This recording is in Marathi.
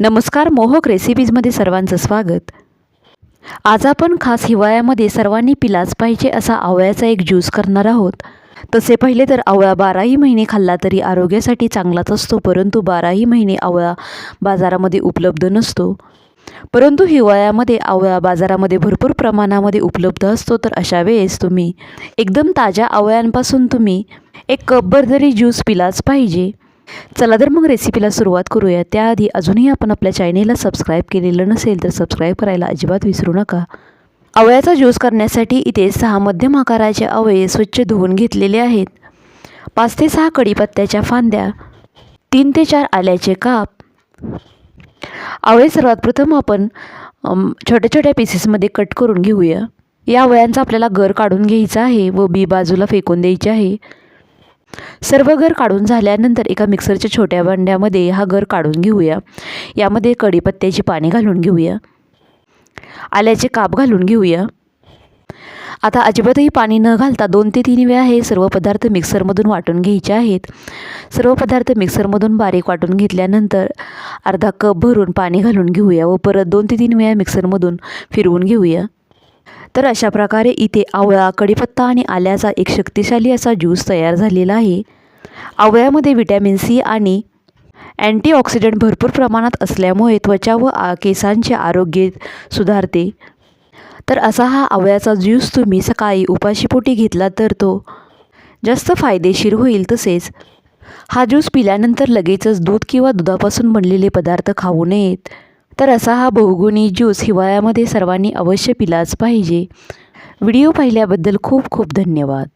नमस्कार मोहक रेसिपीजमध्ये सर्वांचं स्वागत. आज आपण खास हिवाळ्यामध्ये सर्वांनी पिलाच पाहिजे असा आवळ्याचा एक ज्यूस करणार आहोत. तसे पहिले तर आवळा बाराही महिने खाल्ला तरी आरोग्यासाठी चांगलाच असतो परंतु बाराही महिने आवळा बाजारामध्ये उपलब्ध नसतो. परंतु हिवाळ्यामध्ये आवळा बाजारामध्ये भरपूर प्रमाणामध्ये उपलब्ध असतो तर अशा वेळेस तुम्ही एकदम ताज्या आवळ्यांपासून तुम्ही एक कपभर जरी ज्यूस पिलाच पाहिजे चला तर मग रेसिपीला सुरुवात करूया. त्याआधी अजूनही आपण आपल्या चॅनेलला सबस्क्राईब केलेलं नसेल तर सबस्क्राईब करायला अजिबात विसरू नका. आवळ्याचा ज्यूस करण्यासाठी इथे सहा मध्यम आकाराचे आवळे स्वच्छ धुवून घेतलेले आहेत. पाच ते सहा कढीपत्त्याच्या फांद्या तीन ते चार आल्याचे काप. आवळे सर्वात प्रथम आपण छोट्या छोट्या पीसेसमध्ये कट करून घेऊया. या आवळ्यांचा आपल्याला गर काढून घ्यायचा आहे व बी बाजूला फेकून द्यायची आहे. सर्व गर काढून झाल्यानंतर एका मिक्सरच्या छोट्या भांड्यामध्ये हा गर काढून घेऊया. यामध्ये कढीपत्त्याची पाने घालून घेऊया. आल्याचे काप घालून घेऊया. आता अजिबातही पाणी न घालता दोन ते तीन वेळा हे सर्व पदार्थ मिक्सरमधून वाटून घ्यायचे आहेत. सर्व पदार्थ मिक्सरमधून बारीक वाटून घेतल्यानंतर अर्धा कप भरून पाणी घालून घेऊया व परत दोन ते तीन वेळा मिक्सरमधून फिरवून घेऊया. तर अशा प्रकारे इथे आवळा कढीपत्ता आणि आल्याचा एक शक्तिशाली असा ज्यूस तयार झालेला आहे. आवळ्यामध्ये विटॅमिन सी आणि अँटीऑक्सिडंट भरपूर प्रमाणात असल्यामुळे त्वचा व केसांचे आरोग्य सुधारते. तर असा हा आवळ्याचा ज्यूस तुम्ही सकाळी उपाशीपोटी घेतला तर तो जास्त फायदेशीर होईल तसेच हा ज्यूस पिल्यानंतर लगेचच दूध किंवा दुधापासून बनलेले पदार्थ खाऊ नयेत. तर असा हा बहुगुणी ज्यूस हिवाळ्यामध्ये सर्वांनी अवश्य पिलाच पाहिजे. व्हिडिओ पाहिल्याबद्दल खूप खूप धन्यवाद.